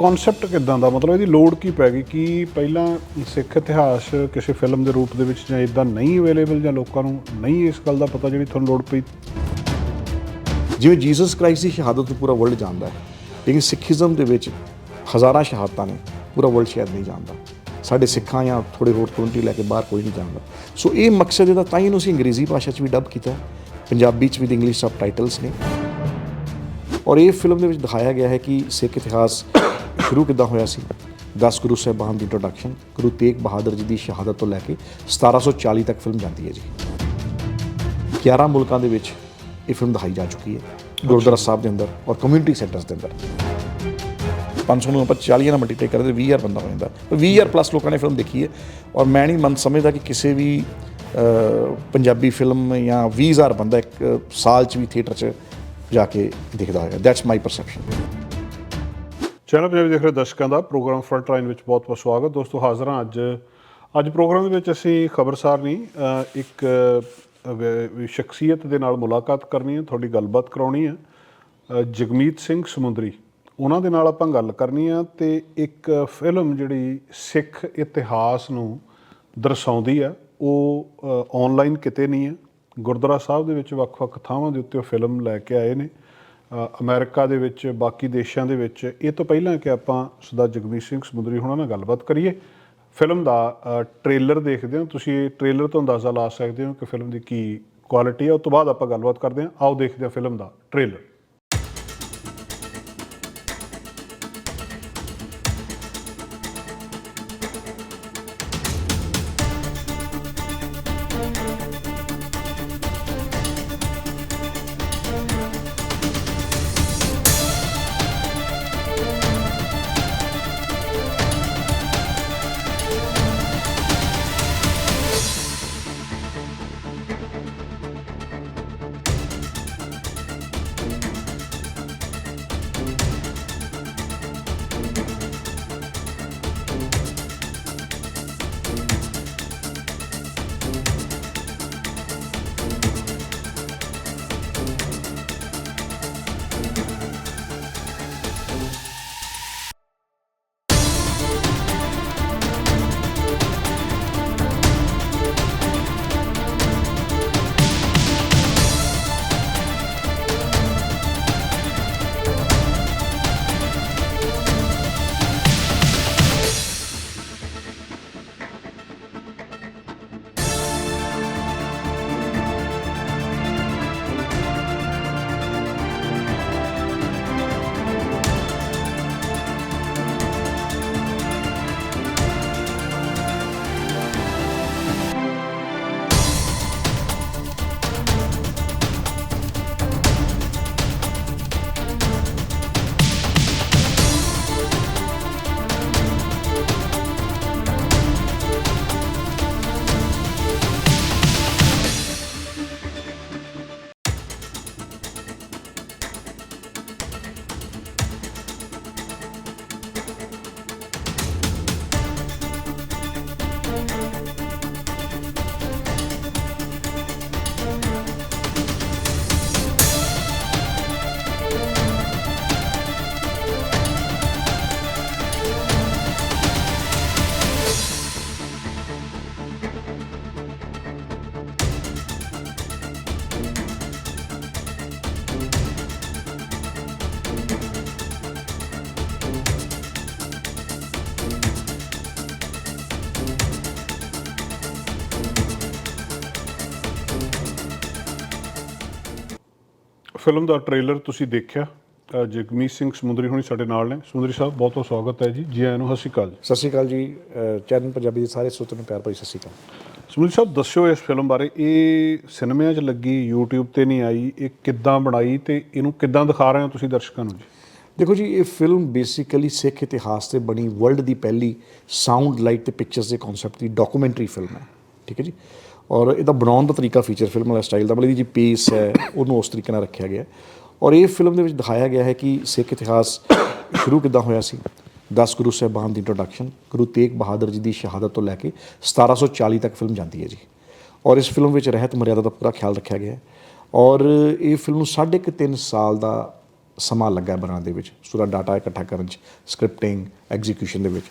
Concept ਕਿਦਾਂ ਦਾ? ਮਤਲਬ ਇਹਦੀ ਲੋੜ ਕੀ ਪੈ ਗਈ? ਕਿ ਪਹਿਲਾਂ ਸਿੱਖ ਇਤਿਹਾਸ ਕਿਸੇ ਫਿਲਮ ਦੇ ਰੂਪ ਦੇ ਵਿੱਚ ਜਾਂ ਇਦਾਂ ਨਹੀਂ ਅਵੇਲੇਬਲ ਜਾਂ ਲੋਕਾਂ ਨੂੰ ਨਹੀਂ ਇਸ ਗੱਲ ਦਾ ਪਤਾ ਜਿਹੜੀ ਤੁਹਾਨੂੰ ਲੋੜ ਪਈ? ਜਿਵੇਂ ਜੀਸਸ ਕ੍ਰਾਈਸਟ ਦੀ ਸ਼ਹਾਦਤ ਨੂੰ ਪੂਰਾ ਵਰਲਡ ਜਾਣਦਾ ਹੈ, ਲੇਕਿਨ ਸਿੱਖੀਜ਼ਮ ਦੇ ਵਿੱਚ ਹਜ਼ਾਰਾਂ ਸ਼ਹਾਦਤਾਂ ਨੇ, ਪੂਰਾ ਵਰਲਡ ਸ਼ਾਇਦ ਨਹੀਂ ਜਾਣਦਾ। ਸਾਡੇ ਸਿੱਖਾਂ ਜਾਂ ਥੋੜੇ ਹੋਰ ਕਮਿਊਨਿਟੀ ਲੈ ਕੇ ਬਾਹਰ ਕੋਈ ਨਹੀਂ ਜਾਣਦਾ। ਸੋ ਇਹ ਮਕਸਦ ਇਹਦਾ ਤਾਂ ਹੀ ਇਹਨੂੰ ਅਸੀਂ ਅੰਗਰੇਜ਼ੀ ਭਾਸ਼ਾ 'ਚ ਵੀ ਡਬ ਕੀਤਾ ਪੰਜਾਬੀ 'ਚ ਵੀ ਇੰਗਲਿਸ਼ ਸਬ ਟਾਈਟਲਸ ਨੇ। ਔਰ ਇਹ ਫਿਲਮ ਦੇ ਵਿੱਚ ਦਿਖਾਇਆ ਗਿਆ ਹੈ ਕਿ ਸਿੱਖ ਇਤਿਹਾਸ ਸ਼ੁਰੂ ਕਿੱਦਾਂ ਹੋਇਆ ਸੀ? 10 ਗੁਰੂ ਸਾਹਿਬਾਨ ਦੀ ਇੰਟਰੋਡਕਸ਼ਨ ਗੁਰੂ ਤੇਗ ਬਹਾਦਰ ਜੀ ਦੀ ਸ਼ਹਾਦਤ ਤੋਂ ਲੈ ਕੇ 1740 ਤੱਕ ਫਿਲਮ ਜਾਂਦੀ ਹੈ ਜੀ। 11 ਮੁਲਕਾਂ ਦੇ ਵਿੱਚ ਇਹ ਫਿਲਮ ਦਿਖਾਈ ਜਾ ਚੁੱਕੀ ਹੈ, ਗੁਰਦੁਆਰਾ ਸਾਹਿਬ ਦੇ ਅੰਦਰ ਔਰ ਕਮਿਊਨਿਟੀ ਸੈਂਟਰਸ ਦੇ ਅੰਦਰ। 500 ਨੂੰ ਆਪਾਂ 40 ਨਾਲ ਮਲਟੀਪਲਾਈ ਕਰਦੇ 20000 ਬੰਦਾ ਹੋ ਜਾਂਦਾ। ਪਰ 20000 ਪਲੱਸ ਲੋਕਾਂ ਨੇ ਫਿਲਮ ਦੇਖੀ ਹੈ ਔਰ ਮੈਂ ਨਹੀਂ ਮਨ ਸਮਝਦਾ ਕਿ ਕਿਸੇ ਵੀ ਪੰਜਾਬੀ ਫਿਲਮ ਜਾਂ 20000 ਬੰਦਾ ਇੱਕ ਸਾਲ 'ਚ ਵੀ ਥੀਏਟਰ 'ਚ ਜਾ ਕੇ ਦੇਖਦਾ ਹੋਵੇਗਾ that's my perception channel Punjabi ਦੇਖ ਰਹੇ ਦਰਸ਼ਕਾਂ ਦਾ ਪ੍ਰੋਗਰਾਮ ਫਰੰਟ ਲਾਈਨ ਵਿੱਚ ਬਹੁਤ-ਬਹੁਤ ਸਵਾਗਤ। ਦੋਸਤੋ, ਹਾਜ਼ਰ ਹਾਂ ਅੱਜ। ਅੱਜ ਪ੍ਰੋਗਰਾਮ ਦੇ ਵਿੱਚ ਅਸੀਂ ਖਬਰਸਾਰ ਨਹੀਂ ਇੱਕ ਸ਼ਖਸੀਅਤ ਦੇ ਨਾਲ ਮੁਲਾਕਾਤ ਕਰਨੀ ਹੈ, ਤੁਹਾਡੀ ਗੱਲਬਾਤ ਕਰਾਉਣੀ ਹੈ। ਜਗਮੀਤ ਸਿੰਘ ਸਮੁੰਦਰੀ, ਉਹਨਾਂ ਦੇ ਨਾਲ ਆਪਾਂ ਗੱਲ ਕਰਨੀ ਆ ਤੇ ਇੱਕ ਫਿਲਮ ਜਿਹੜੀ ਸਿੱਖ ਇਤਿਹਾਸ ਨੂੰ ਦਰਸਾਉਂਦੀ ਆ, ਉਹ ਆਨਲਾਈਨ ਕਿਤੇ ਨਹੀਂ ਹੈ। ਗੁਰਦੁਆਰਾ ਸਾਹਿਬ ਦੇ ਵਿੱਚ ਵੱਖ-ਵੱਖ ਥਾਵਾਂ ਦੇ ਉੱਤੇ ਉਹ ਫਿਲਮ ਲੈ ਕੇ ਆਏ ਨੇ। ਅਮਰੀਕਾ ਦੇ ਵਿੱਚ, ਬਾਕੀ ਦੇਸ਼ਾਂ ਦੇ ਵਿੱਚ, ਇਹ ਤੋਂ ਪਹਿਲਾਂ ਕਿ ਆਪਾਂ ਸਦਾ ਜਗਮੀਤ ਸਿੰਘ ਸਮੁੰਦਰੀ ਹੋਣਾ ਨਾਲ ਗੱਲਬਾਤ ਕਰੀਏ। ਫਿਲਮ ਦਾ ਟ੍ਰੇਲਰ ਦੇਖਦੇ ਹੋ। ਤੁਸੀਂ ਟ੍ਰੇਲਰ ਤੋਂ ਅੰਦਾਜ਼ਾ ਲਾ ਸਕਦੇ ਹੋ ਕਿ ਫਿਲਮ ਦੀ ਕੀ ਕੁਆਲਿਟੀ ਹੈ ਉਸ ਤੋਂ ਬਾਅਦ ਆਪਾਂ ਗੱਲਬਾਤ ਕਰਦੇ ਹਾਂ। ਆਓ ਦੇਖਦੇ ਹਾਂ ਫਿਲਮ ਦਾ ਟ੍ਰੇਲਰ ਫਿਲਮ ਦਾ ਟ੍ਰੇਲਰ ਤੁਸੀਂ ਦੇਖਿਆ? ਜਗਮੀਤ ਸਿੰਘ ਸਮੁੰਦਰੀ ਹੁਣੀ ਸਾਡੇ ਨਾਲ ਨੇ। ਸਮੁੰਦਰੀ ਸਾਹਿਬ ਬਹੁਤ ਬਹੁਤ ਸਵਾਗਤ ਹੈ ਜੀ। ਜੀ ਆਇਆਂ ਨੂੰ ਸਤਿ ਸ਼੍ਰੀ ਅਕਾਲ ਸਤਿ ਸ਼੍ਰੀ ਅਕਾਲ ਜੀ। ਚੈਨਲ ਪੰਜਾਬੀ ਦੇ ਸਾਰੇ ਸਰੋਤਿਆਂ ਨੂੰ ਪਿਆਰ ਭਰੀ ਸਤਿ ਸ਼੍ਰੀ ਅਕਾਲ। ਸਮੁੰਦਰੀ ਸਾਹਿਬ ਦੱਸਿਓ ਇਸ ਫਿਲਮ ਬਾਰੇ। ਇਹ ਸਿਨੇਮਿਆਂ 'ਚ ਲੱਗੀ YouTube ਤੇ ਨਹੀਂ ਆਈ। ਇਹ ਕਿੱਦਾਂ ਬਣਾਈ ਤੇ ਇਹਨੂੰ ਕਿੱਦਾਂ ਦਿਖਾ ਰਹੇ ਹੋ ਤੁਸੀਂ ਦਰਸ਼ਕਾਂ ਨੂੰ ਜੀ? ਦੇਖੋ ਜੀ ਇਹ ਫਿਲਮ ਬੇਸਿਕਲੀ ਸਿੱਖ ਇਤਿਹਾਸ ਤੇ ਬਣੀ ਵਰਲਡ ਦੀ ਪਹਿਲੀ ਸਾਊਂਡ ਲਾਈਟ ਤੇ ਪਿਕਚਰਸ ਦੇ ਕਨਸੈਪਟ ਦੀ ਡਾਕੂਮੈਂਟਰੀ ਫਿਲਮ ਹੈ। ਠੀਕ ਹੈ ਜੀ? ਔਰ ਇਹਦਾ ਬਣਾਉਣ ਦਾ ਤਰੀਕਾ ਫੀਚਰ ਫਿਲਮ ਵਾਲਾ ਸਟਾਈਲ ਦਾ, ਮਤਲਬ ਇਹਦੀ ਜੀ ਪੇਸ ਹੈ, ਉਹਨੂੰ ਉਸ ਤਰੀਕੇ ਨਾਲ ਰੱਖਿਆ ਗਿਆ ਔਰ ਇਹ ਫਿਲਮ ਦੇ ਵਿੱਚ ਦਿਖਾਇਆ ਗਿਆ ਹੈ ਕਿ ਸਿੱਖ ਇਤਿਹਾਸ ਸ਼ੁਰੂ ਕਿੱਦਾਂ ਹੋਇਆ ਸੀ? 10 ਗੁਰੂ ਸਾਹਿਬਾਨ ਦੀ ਇੰਟਰੋਡਕਸ਼ਨ ਗੁਰੂ ਤੇਗ ਬਹਾਦਰ ਜੀ ਦੀ ਸ਼ਹਾਦਤ ਤੋਂ ਲੈ ਕੇ 1740 ਤੱਕ ਫਿਲਮ ਜਾਂਦੀ ਹੈ ਜੀ। ਔਰ ਇਸ ਫਿਲਮ ਵਿੱਚ ਰਹਿਤ ਮਰਿਆਦਾ ਦਾ ਪੂਰਾ ਖਿਆਲ ਰੱਖਿਆ ਗਿਆ ਹੈ। ਔਰ ਇਹ ਫਿਲਮ ਨੂੰ ਸਾਢੇ ਕੁ ਤਿੰਨ ਸਾਲ ਦਾ ਸਮਾਂ ਲੱਗਾ ਬਣਾਉਣ ਦੇ ਵਿੱਚ। ਸੂਰਾ ਡਾਟਾ ਇਕੱਠਾ ਕਰਨ 'ਚ ਸਕ੍ਰਿਪਟਿੰਗ ਐਗਜ਼ੀਕਿਊਸ਼ਨ ਦੇ ਵਿੱਚ।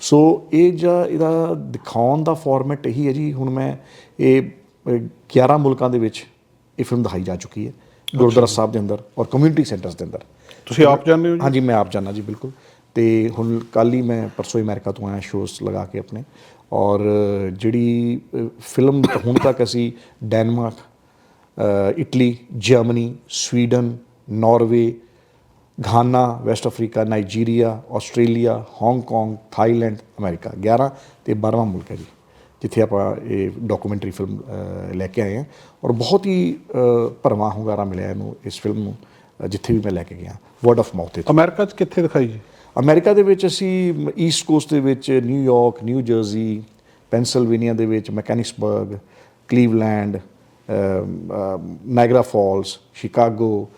ਸੋ ਇਹ ਜਾਂ ਇਹਦਾ ਦਿਖਾਉਣ ਦਾ ਫਾਰਮੈਟ ਇਹੀ ਹੈ ਜੀ। ਹੁਣ ਮੈਂ ਇਹ ਅਹ, 11 ਮੁਲਕਾਂ ਦੇ ਵਿੱਚ ਇਹ ਫਿਲਮ ਦਿਖਾਈ ਜਾ ਚੁੱਕੀ ਹੈ ਗੁਰਦੁਆਰਾ ਸਾਹਿਬ ਦੇ ਅੰਦਰ ਔਰ ਕਮਿਊਨਿਟੀ ਸੈਂਟਰਸ ਦੇ ਅੰਦਰ। ਤੁਸੀਂ ਆਪ ਜਾਣਦੇ ਹੋ ਜੀ? ਹਾਂਜੀ ਮੈਂ ਆਪ ਜਾਣਾ ਜੀ ਬਿਲਕੁਲ। ਤੇ ਹੁਣ ਕੱਲ ਹੀ ਮੈਂ ਪਰਸੋਂ ਅਮਰੀਕਾ ਤੋਂ ਆਇਆ ਸ਼ੋਜ਼ ਲਗਾ ਕੇ ਆਪਣੇ। ਔਰ ਜਿਹੜੀ ਫਿਲਮ ਹੁਣ ਤੱਕ ਅਸੀਂ Denmark Italy Germany Sweden Norway Ghana West Africa Nigeria Australia Hong Kong Thailand America 11 ਤੇ 12ਵਾਂ ਮੁਲਕ ਹੈ ਜੀ ਜਿੱਥੇ ਆਪਾਂ ਇਹ ਡਾਕੂਮੈਂਟਰੀ ਫਿਲਮ ਲੈ ਕੇ ਆਏ ਹਾਂ ਔਰ ਬਹੁਤ ਹੀ ਭਰਵਾਂ ਹੁੰਗਾਰਾ ਮਿਲਿਆ ਇਹਨੂੰ ਇਸ ਫਿਲਮ ਨੂੰ ਜਿੱਥੇ ਵੀ ਮੈਂ ਲੈ ਕੇ ਗਿਆ ਵਰਡ ਆਫ ਮਾਊਥ ਅਮਰੀਕਾ 'ਚ ਕਿੱਥੇ ਦਿਖਾਈ ਜੀ ਅਮਰੀਕਾ ਦੇ ਵਿੱਚ ਅਸੀਂ ਈਸਟ ਕੋਸਟ ਦੇ ਵਿੱਚ ਨਿਊਯਾਰਕ ਨਿਊ ਜਰਸੀ ਪੈਨਸਿਲਵੇਨੀਆ ਦੇ ਵਿੱਚ Mechanicsburg Cleveland Niagara Falls Chicago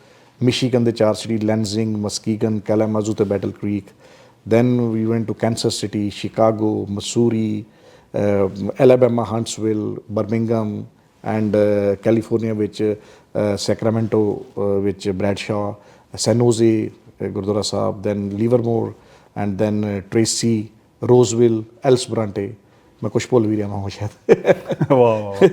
Michigan ਦੇ ਚਾਰ ਸਿਟੀ ਲੈਂਜ਼ਿੰਗ ਮਸਕੀਗਨ ਕੈਲਾਮਾਜ਼ੂ ਤੇ Battle Creek then we went to Kansas City Chicago Missouri Alabama Huntsville Birmingham and California ਵਿੱਚ Sacramento ਵਿੱਚ Bradshaw San Jose gurdwara sahib then Livermore and then Tracy Roseville El Sobrante ਮੈਂ ਕੁਝ ਭੁੱਲ ਵੀ ਰਿਹਾ ਹਾਂ ਸ਼ਾਇਦ ਵਾਹ ਵਾਹ ਵਾਹ।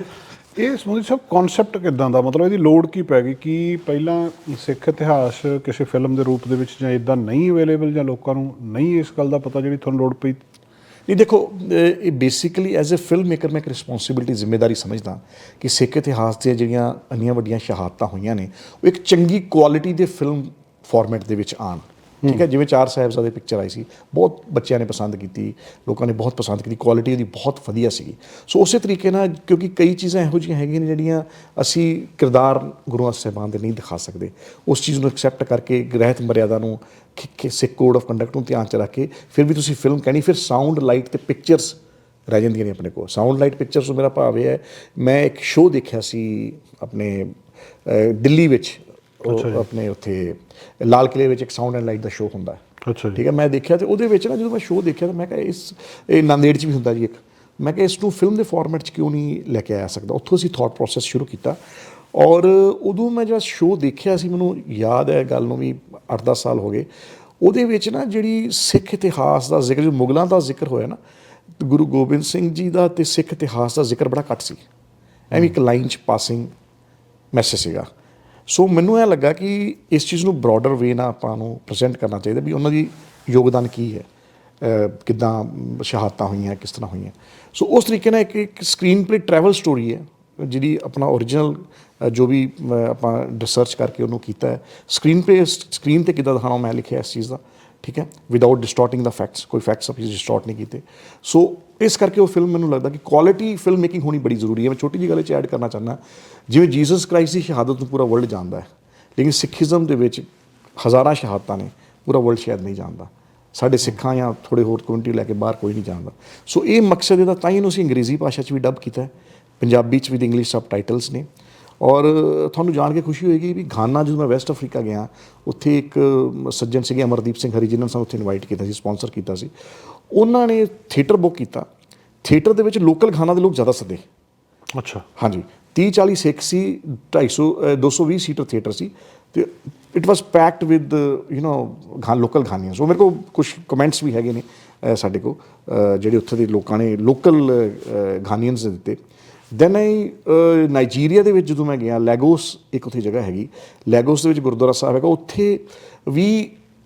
ਇਹ ਸਮੁੰਦਰੀ ਸਾਹਿਬ ਕਨਸੈਪਟ ਕਿਦਾਂ ਦਾ? ਮਤਲਬ ਇਹਦੀ ਲੋੜ ਕੀ ਪੈ ਗਈ? ਕਿ ਪਹਿਲਾਂ ਸਿੱਖ ਇਤਿਹਾਸ ਕਿਸੇ ਫਿਲਮ ਦੇ ਰੂਪ ਦੇ ਵਿੱਚ ਜਾਂ ਇਦਾਂ ਨਹੀਂ ਅਵੇਲੇਬਲ ਜਾਂ ਲੋਕਾਂ ਨੂੰ ਨਹੀਂ ਇਸ ਗੱਲ ਦਾ ਪਤਾ ਜਿਹੜੀ ਤੁਹਾਨੂੰ ਲੋੜ ਪਈ? ਨਹੀਂ, ਦੇਖੋ ਇਹ basically as a film maker ਮੈਂ ਇੱਕ ਰਿਸਪੌਂਸਿਬਿਲਟੀ ਜ਼ਿੰਮੇਵਾਰੀ ਸਮਝਦਾ ਕਿ ਸਿੱਖ ਇਤਿਹਾਸ ਦੀਆਂ ਜਿਹੜੀਆਂ ਇੰਨੀਆਂ ਵੱਡੀਆਂ ਸ਼ਹਾਦਤਾਂ ਹੋਈਆਂ ਨੇ, ਉਹ ਇੱਕ ਚੰਗੀ ਕੁਆਲਿਟੀ ਦੇ ਫਿਲਮ ਫਾਰਮੈਟ ਦੇ ਵਿੱਚ ਆਣ ਠੀਕ ਹੈ, ਜਿਵੇਂ ਚਾਰ ਸਾਹਿਬਜ਼ਾਦੇ ਪਿਕਚਰ ਆਈ ਸੀ, ਬਹੁਤ ਬੱਚਿਆਂ ਨੇ ਪਸੰਦ ਕੀਤੀ, ਲੋਕਾਂ ਨੇ ਬਹੁਤ ਪਸੰਦ ਕੀਤੀ ਕੁਆਲਿਟੀ ਉਹਦੀ ਬਹੁਤ ਵਧੀਆ ਸੀਗੀ। ਸੋ ਉਸੇ ਤਰੀਕੇ ਨਾਲ ਕਿਉਂਕਿ ਕਈ ਚੀਜ਼ਾਂ ਇਹੋ ਜਿਹੀਆਂ ਹੈਗੀਆਂ ਨੇ ਜਿਹੜੀਆਂ ਅਸੀਂ ਕਿਰਦਾਰ ਗੁਰੂਆਂ ਸਾਹਿਬਾਨ ਦੇ ਨਹੀਂ ਦਿਖਾ ਸਕਦੇ। ਉਸ ਚੀਜ਼ ਨੂੰ ਐਕਸੈਪਟ ਕਰਕੇ ਗ੍ਰਹਿਤ ਮਰਿਆਦਾ ਨੂੰ ਕਿ- ਸਿੱਖ ਕੋਡ ਆਫ ਕੰਡਕਟ ਨੂੰ ਧਿਆਨ ਚ ਰੱਖ ਕੇ ਫਿਰ ਵੀ ਤੁਸੀਂ ਫਿਲਮ ਕਹਿਣੀ, ਫਿਰ ਸਾਊਂਡ ਲਾਈਟ ਤੇ ਪਿਕਚਰਸ ਰਹਿ ਜਾਂਦੀਆਂ ਨੇ ਆਪਣੇ ਕੋਲ। ਸਾਊਂਡ ਲਾਈਟ ਪਿਕਚਰਸ ਨੂੰ ਮੇਰਾ ਭਾਵ ਇਹ ਹੈ, ਮੈਂ ਇੱਕ ਸ਼ੋਅ ਦੇਖਿਆ ਸੀ ਆਪਣੇ ਦਿੱਲੀ ਵਿੱਚ ਉਹ ਆਪਣੇ ਉੱਥੇ ਲਾਲ ਕਿਲੇ ਵਿੱਚ ਇੱਕ ਸਾਊਂਡ ਐਂਡ ਲਾਈਟ ਦਾ ਸ਼ੋਅ ਹੁੰਦਾ ਹੈ। ਅੱਛਾ ਜੀ। ਠੀਕ ਹੈ ਮੈਂ ਦੇਖਿਆ ਤੇ ਉਹਦੇ ਵਿੱਚ ਨਾ ਜਦੋਂ ਮੈਂ ਸ਼ੋਅ ਦੇਖਿਆ ਤਾਂ ਮੈਂ ਕਿਹਾ ਇਸ ਇਹ ਨਾਂਦੇੜ 'ਚ ਵੀ ਹੁੰਦਾ ਜੀ ਇੱਕ। ਮੈਂ ਕਿਹਾ ਇਸ ਨੂੰ ਫਿਲਮ ਦੇ ਫਾਰਮੈਟ 'ਚ ਕਿਉਂ ਨਹੀਂ ਲੈ ਕੇ ਆਇਆ ਸਕਦਾ? ਉੱਥੋਂ ਅਸੀਂ ਥਾਟ ਪ੍ਰੋਸੈਸ ਸ਼ੁਰੂ ਕੀਤਾ। ਔਰ ਉਦੋਂ ਮੈਂ ਜਦ ਸ਼ੋਅ ਦੇਖਿਆ ਸੀ ਮੈਨੂੰ ਯਾਦ ਹੈ ਗੱਲ ਨੂੰ ਵੀ 8-10 ਸਾਲ ਹੋ ਗਏ। ਉਹਦੇ ਵਿੱਚ ਨਾ ਜਿਹੜੀ ਸਿੱਖ ਇਤਿਹਾਸ ਦਾ ਜ਼ਿਕਰ ਜੋ ਮੁਗਲਾਂ ਦਾ ਜ਼ਿਕਰ ਹੋਇਆ ਨਾ ਗੁਰੂ ਗੋਬਿੰਦ ਸਿੰਘ ਜੀ ਦਾ ਤੇ ਸਿੱਖ ਇਤਿਹਾਸ ਦਾ ਜ਼ਿਕਰ ਬੜਾ ਘੱਟ ਸੀ। ਐਵੇਂ ਇੱਕ ਲਾਈਨ 'ਚ ਪਾਸਿੰਗ ਮੈਸੇਜ ਸੀਗਾ। ਸੋ ਮੈਨੂੰ ਇਹ ਲੱਗਾ ਕਿ ਇਸ ਚੀਜ਼ ਨੂੰ ਬ੍ਰੌਡਰ ਵੇ ਨਾਲ ਆਪਾਂ ਨੂੰ ਪ੍ਰੈਜ਼ੈਂਟ ਕਰਨਾ ਚਾਹੀਦਾ ਵੀ ਉਹਨਾਂ ਦੀ ਯੋਗਦਾਨ ਕੀ ਹੈ, ਅਹ ਕਿੱਦਾਂ ਸ਼ਹਾਦਤਾਂ ਹੋਈਆਂ, ਕਿਸ ਤਰ੍ਹਾਂ ਹੋਈਆਂ। ਸੋ ਉਸ ਤਰੀਕੇ ਨਾਲ ਇੱਕ ਇੱਕ ਸਕਰੀਨ ਪਲੇ ਟਰੈਵਲ ਸਟੋਰੀ ਹੈ, ਜਿਹੜੀ ਆਪਣਾ ਓਰੀਜਨਲ ਜੋ ਵੀ ਆਪਾਂ ਰਿਸਰਚ ਕਰਕੇ ਉਹਨੂੰ ਕੀਤਾ ਹੈ। ਸਕਰੀਨ ਪਲੇ ਸਕਰੀਨ ਤੇ ਕਿੱਦਾਂ ਦਿਖਾਉਣਾ ਮੈਂ ਲਿਖਿਆ ਇਸ ਚੀਜ਼ ਦਾ, ਠੀਕ ਹੈ? ਵਿਦਆਊਟ ਡਿਸਟੋਰਟਿੰਗ ਦਾ ਫੈਕਟਸ ਕੋਈ ਫੈਕਟਸ ਅਸੀਂ ਡਿਸਟੋਰਟ ਨਹੀਂ ਕੀਤੇ। ਸੋ ਇਸ ਕਰਕੇ ਉਹ ਫਿਲਮ ਮੈਨੂੰ ਲੱਗਦਾ ਕਿ ਕੁਆਲਿਟੀ ਫਿਲਮ ਮੇਕਿੰਗ ਹੋਣੀ ਬੜੀ ਜ਼ਰੂਰੀ ਹੈ। ਮੈਂ ਛੋਟੀ ਜਿਹੀ ਗੱਲ ਚ ਐਡ ਕਰਨਾ ਚਾਹੁੰਦਾ। ਜਿਵੇਂ ਜੀਸਸ ਕ੍ਰਾਈਸਟ ਦੀ ਸ਼ਹਾਦਤ ਨੂੰ ਪੂਰਾ ਵਰਲਡ ਜਾਣਦਾ ਹੈ, ਲੇਕਿਨ ਸਿੱਖੀਜ਼ਮ ਦੇ ਵਿੱਚ ਹਜ਼ਾਰਾਂ ਸ਼ਹਾਦਤਾਂ ਨੇ, ਪੂਰਾ ਵਰਲਡ ਸ਼ਾਇਦ ਨਹੀਂ ਜਾਣਦਾ। ਸਾਡੇ ਸਿੱਖਾਂ ਜਾਂ ਥੋੜੇ ਹੋਰ ਕਮਿਊਨਿਟੀ ਲੈ ਕੇ ਬਾਹਰ ਕੋਈ ਨਹੀਂ ਜਾਣਦਾ। ਸੋ ਇਹ ਮਕਸਦ ਇਹਦਾ ਤਾਂ ਹੀ ਇਹਨੂੰ ਅਸੀਂ ਅੰਗਰੇਜ਼ੀ ਭਾਸ਼ਾ 'ਚ ਵੀ ਡਬ ਕੀਤਾ ਪੰਜਾਬੀ 'ਚ ਵੀ ਇੰਗਲਿਸ਼ ਸਬ ਟਾਈਟਲਸ ਨੇ। ਔਰ ਤੁਹਾਨੂੰ ਜਾਣ ਕੇ ਖੁਸ਼ੀ ਹੋਏਗੀ ਵੀ ਘਾਨਾ ਜਦੋਂ ਮੈਂ ਵੈਸਟ ਅਫਰੀਕਾ ਗਿਆ, ਉੱਥੇ ਇੱਕ ਸੱਜਣ ਸੀਗੇ ਅਮਰਦੀਪ ਸਿੰਘ ਹਰੀ, ਜਿਨ੍ਹਾਂ ਨੇ ਸਾਨੂੰ ਉੱਥੇ ਇਨਵਾਈਟ ਕੀਤਾ ਸੀ ਸਪਾਂਸਰ ਕੀਤਾ ਸੀ। ਉਹਨਾਂ ਨੇ ਥੀਏਟਰ ਬੁੱਕ ਕੀਤਾ। ਥੀਏਟਰ ਦੇ ਵਿੱਚ ਲੋਕਲ ਘਾਨਾ ਦੇ ਲੋਕ ਜ਼ਿਆਦਾ ਸੱਦੇ। ਅੱਛਾ। ਹਾਂਜੀ। 30 40 ਸਿੱਖ ਸੀ 250 ਅ, 220 ਸੀਟਰ ਥੀਏਟਰ ਸੀ। ਤੇ it was packed with you know Gaan local ਗਾਨੀਆਂ ਸੋ ਮੇਰੇ ਕੋ ਕੁਝ ਕਮੈਂਟਸ ਵੀ ਹੈਗੇ ਨੇ ਸਾਡੇ ਕੋ ਜਿਹੜੇ ਉੱਥੇ ਦੇ ਲੋਕਾਂ ਨੇ ਲੋਕਲ ਗਾਨੀਅਨਸ ਦੇ ਦਿੱਤੇ। ਦੈਨ ਆਈ ਨਾਈਜੀਰੀਆ ਦੇ ਵਿੱਚ ਜਦੋਂ ਮੈਂ ਗਿਆ ਲੈਗੋਸ ਇੱਕ ਉੱਥੇ ਜਗ੍ਹਾ ਹੈਗੀ। ਲੈਗੋਸ ਦੇ ਵਿੱਚ ਗੁਰਦੁਆਰਾ ਸਾਹਿਬ ਹੈਗਾ। ਉੱਥੇ ਵੀ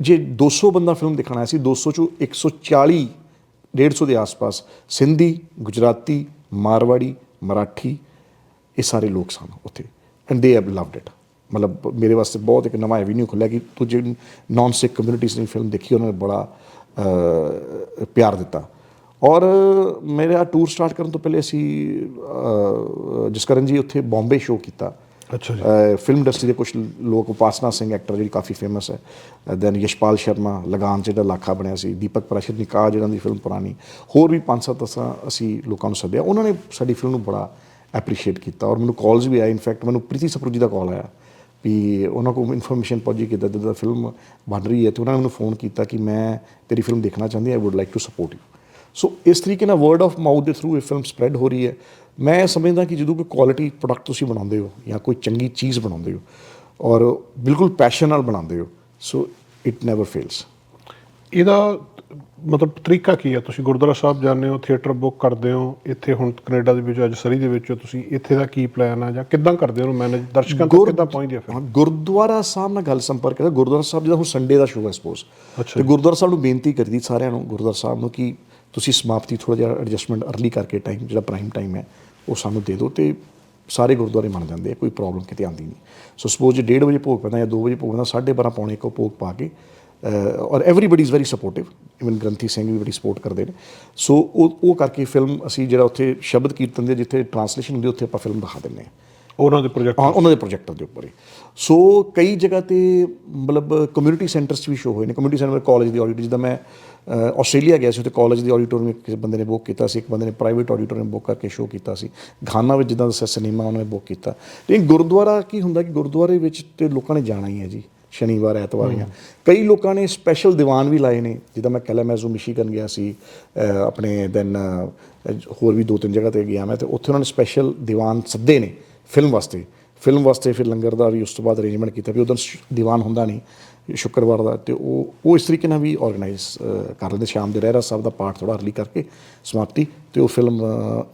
ਜੇ 200 ਬੰਦਾ ਫਿਲਮ ਦੇਖਣ ਆਇਆ ਸੀ 200 ਚੋਂ 140 150 ਦੇ ਆਸ-ਪਾਸ, ਸਿੰਧੀ, ਗੁਜਰਾਤੀ, ਮਾਰਵਾੜੀ, ਮਰਾਠੀ, ਇਹ ਸਾਰੇ ਲੋਕ ਸਨ ਉੱਥੇ and they have loved it ਮਤਲਬ ਮੇਰੇ ਵਾਸਤੇ ਬਹੁਤ ਇੱਕ ਨਵਾਂ ਐਵੀਨਿਊ ਖੁੱਲਿਆ ਕਿ ਦੂਜੇ ਨਾਨ ਸਿੱਖ ਕਮਿਊਨਿਟੀਜ਼ ਨੇ ਫਿਲਮ ਦੇਖੀ, ਉਹਨਾਂ ਨੇ ਬੜਾ ਪਿਆਰ ਦਿੱਤਾ। ਔਰ ਮੇਰਾ ਟੂਰ ਸਟਾਰਟ ਕਰਨ ਤੋਂ ਪਹਿਲੇ ਅਸੀਂ ਜਸਕਰਨ ਜੀ ਉੱਥੇ ਬੰਬੇ ਸ਼ੋਅ ਕੀਤਾ। ਅੱਛਾ ਜੀ। ਫਿਲਮ ਇੰਡਸਟਰੀ ਦੇ ਕੁਝ ਲੋਕ, ਉਪਾਸਨਾ ਸਿੰਘ ਐਕਟਰ ਜਿਹੜੀ ਕਾਫੀ ਫੇਮਸ ਹੈ। ਦੈਨ ਯਸ਼ਪਾਲ ਸ਼ਰਮਾ, ਲਗਾਨ ਜਿਹੜਾ ਲਾਖਾ ਬਣਿਆ ਸੀ। ਦੀਪਕ ਪ੍ਰਸ਼ਦ ਨਿਕਾਹ ਜਿਹੜਾ ਦੀ ਫਿਲਮ ਪੁਰਾਣੀ। ਹੋਰ ਵੀ ਪੰਜ ਸੱਤ ਅਸਾਂ ਅਸੀਂ ਲੋਕਾਂ ਨੂੰ ਸੱਦਿਆ। ਉਹਨਾਂ ਨੇ ਸਾਡੀ ਫਿਲਮ ਨੂੰ ਬੜਾ ਐਪਰੀਸ਼ੀਏਟ ਕੀਤਾ ਔਰ ਮੈਨੂੰ ਕਾਲਸ ਵੀ ਆਏ। ਇਨਫੈਕਟ ਮੈਨੂੰ ਪ੍ਰੀਤੀ ਸਪਰੂਜੀ ਦਾ ਕਾਲ ਆਇਆ ਵੀ ਉਹਨਾਂ ਕੋਲ ਇਨਫੋਰਮੇਸ਼ਨ ਪਹੁੰਚੀ ਕਿ ਇੱਦਾਂ ਦਾ ਫਿਲਮ ਬਣ ਰਹੀ ਹੈ। ਤੇ ਉਹਨਾਂ ਨੇ ਮੈਨੂੰ ਫੋਨ ਕੀਤਾ ਕਿ ਮੈਂ ਤੇਰੀ ਫਿਲਮ ਦੇਖਣਾ ਚਾਹੁੰਦੀ I would like to support you so ਇਸ ਤਰੀਕੇ ਨਾਲ ਵਰਡ ਆਫ ਮਾਊਥ ਦੇ ਥਰੂ ਇਹ ਫਿਲਮ ਸਪਰੈਡ ਹੋ ਰਹੀ ਹੈ। ਮੈਂ ਸਮਝਦਾ ਕਿ ਜਦੋਂ ਕੋਈ ਕੁਆਲਿਟੀ ਪ੍ਰੋਡਕਟ ਤੁਸੀਂ ਬਣਾਉਂਦੇ ਹੋ ਜਾਂ ਕੋਈ ਚੰਗੀ ਚੀਜ਼ ਬਣਾਉਂਦੇ ਹੋ ਔਰ ਬਿਲਕੁਲ ਪੈਸ਼ਨ ਨਾਲ ਬਣਾਉਂਦੇ ਹੋ ਸੋ ਇਟ ਨੈਵਰ ਫੇਲਸ ਇਹਦਾ ਮਤਲਬ ਤਰੀਕਾ ਕੀ ਹੈ? ਤੁਸੀਂ ਗੁਰਦੁਆਰਾ ਸਾਹਿਬ ਜਾਂਦੇ ਹੋ ਥੀਏਟਰ ਬੁੱਕ ਕਰਦੇ ਹੋ ਇੱਥੇ ਹੁਣ ਕੈਨੇਡਾ ਦੇ ਵਿੱਚ ਅੱਜ ਸਰੀ ਦੇ ਵਿੱਚ ਹੋ ਤੁਸੀਂ ਇੱਥੇ ਦਾ ਕੀ ਪਲਾਨ ਆ ਜਾਂ ਕਿੱਦਾਂ ਕਰਦੇ ਹੋ ਮੈਨੇਜ ਦਰਸ਼ਕਾਂ ਤੱਕ ਕਿੱਦਾਂ ਪਹੁੰਚਦੇ ਆ ਫਿਰ? ਹਾਂ, ਗੁਰਦੁਆਰਾ ਸਾਹਿਬ ਨਾਲ ਗੱਲ ਸੰਪਰਕ ਕਰਦਾ ਗੁਰਦੁਆਰਾ ਸਾਹਿਬ ਜਿਹਦਾ ਹੁਣ ਸੰਡੇ ਦਾ ਸ਼ੋਅ ਹੈ ਸਪੋਜ਼ ਤੇ ਗੁਰਦੁਆਰਾ ਸਾਹਿਬ ਨੂੰ ਬੇਨਤੀ ਕਰਦੀ ਸਾਰਿਆਂ ਨੂੰ ਗੁਰਦੁਆਰਾ ਸਾਹਿਬ ਨੂੰ ਕਿ ਤੁਸੀਂ ਸਮਾਪਤੀ ਥੋੜਾ ਜਿਹਾ ਐਡਜਸਟਮੈਂਟ ਅਰਲੀ ਕਰਕੇ ਟਾਈਮ ਜਿਹੜਾ ਪ੍ਰਾਈਮ ਟਾਈਮ ਹੈ ਉਹ ਸਾਨੂੰ ਦੇ ਦਿਓ ਤੇ ਸਾਰੇ ਗੁਰਦੁਆਰੇ ਮੰਨ ਜਾਂਦੇ ਆ ਕੋਈ ਪ੍ਰੋਬਲਮ ਕਿਤੇ ਆਉਂਦੀ ਨਹੀਂ। ਸੋ ਸਪੋਜ਼ ਜੇ 1:30 ਵਜੇ ਭੋਗ ਪੈਂਦਾ ਜਾਂ 2 ਵਜੇ ਭੋਗ ਪੈਂਦਾ 12:30 ਪੌਣੇ ਕੋ ਭੋਗ ਪਾ ਕੇ ਔਰ everybody is very sportive even ਗ੍ਰੰਥੀ ਸਿੰਘ ਵੀ ਬੜੀ ਸਪੋਰਟ ਕਰਦੇ ਨੇ। ਸੋ ਉਹ ਉਹ ਕਰਕੇ ਫਿਲਮ ਅਸੀਂ ਜਿਹੜਾ ਉੱਥੇ ਸ਼ਬਦ ਕੀਰਤਨ ਦੇ ਜਿੱਥੇ ਟਰਾਂਸਲੇਸ਼ਨ ਹੁੰਦੀ ਉੱਥੇ ਆਪਾਂ ਫਿਲਮ ਦਿਖਾ ਦਿੰਦੇ ਹਾਂ। ਉਹਨਾਂ ਦੇ ਪ੍ਰੋਜੈਕਟ ਉਹਨਾਂ ਦੇ ਪ੍ਰੋਜੈਕਟਰ ਦੇ ਉੱਪਰ ਸੋ ਕਈ ਜਗ੍ਹਾ ਤੇ ਮਤਲਬ ਕਮਿਊਨਿਟੀ ਸੈਂਟਰਸ ਵੀ ਸ਼ੋ ਹੋਏ ਨੇ। ਕਮਿਊਨਿਟੀ ਸੈਂਟਰ ਕਾਲਜ ਦੀ ਆਡੀਟੋਰ ਜਿੱਦਾਂ ਮੈਂ ਆਸਟ੍ਰੇਲੀਆ ਗਿਆ ਸੀ ਤੇ ਕਾਲਜ ਦੀ ਆਡੀਟੋਰੀਅਮ ਕਿਸੇ ਬੰਦੇ ਨੇ ਬੁੱਕ ਕੀਤਾ ਸੀ ਇੱਕ ਬੰਦੇ ਨੇ ਪ੍ਰਾਈਵੇਟ ਆਡੀਟੋਰੀਅਮ ਬੁੱਕ ਕਰਕੇ ਸ਼ੋ ਕੀਤਾ ਸੀ। ਘਾਨਾ ਵਿੱਚ ਜਿੱਦਾਂ ਦੱਸਿਆ ਸਿਨੇਮਾ ਉਹਨਾਂ ਨੇ ਬੁੱਕ ਕੀਤਾ ਲੇਕਿਨ ਗੁਰਦੁਆਰਾ ਕੀ ਹੁੰਦਾ ਕਿ ਗੁਰਦੁਆਰੇ ਵਿੱਚ ਤੇ ਲੋਕਾਂ ਨੇ ਜਾਣਾ ਹੀ ਹੈ ਜੀ ਸ਼ਨੀਵਾਰ ਐਤਵਾਰ ਜਾਂ। ਕਈ ਲੋਕਾਂ ਨੇ ਸਪੈਸ਼ਲ ਦੀਵਾਨ ਵੀ ਲਾਏ ਨੇ ਜਿੱਦਾਂ ਮੈਂ ਕੈਲਾਮੈਜ਼ੋ ਮਿਸ਼ੀਗਨ ਗਿਆ ਸੀ ਆਪਣੇ ਦੈਨ ਹੋਰ ਵੀ ਦੋ ਤਿੰਨ ਜਗ੍ਹਾ ਤੇ ਗਿਆ ਮੈਂ ਤੇ ਉੱਥੇ ਉਹਨਾਂ ਨੇ ਸਪੈਸ਼ਲ ਦੀਵਾਨ ਸੱਦੇ ਨੇ ਫਿਲਮ ਵਾਸਤੇ। ਫਿਲਮ ਵਾਸਤੇ ਫਿਰ ਲੰਗਰ ਦਾ ਵੀ ਉਸ ਤੋਂ ਬਾਅਦ ਅਰੇਂਜਮੈਂਟ ਕੀਤਾ ਵੀ ਉਦੋਂ ਦੀਵਾਨ ਹੁੰਦਾ ਨਹੀਂ। ਸ਼ੁੱਕਰਵਾਰ ਦਾ ਤੇ ਉਹ ਉਹ ਇਸ ਤਰੀਕੇ ਨਾਲ ਵੀ ਆਰਗੇਨਾਈਜ਼ ਕਰ ਲੈਂਦੇ। ਸ਼ਾਮ ਦੇ ਰਹਿਰਾ ਸਾਹਿਬ ਦਾ ਪਾਠ ਥੋੜਾ ਅਰਲੀ ਕਰਕੇ ਸਮਾਪਤੀ ਤੇ ਉਹ ਫਿਲਮ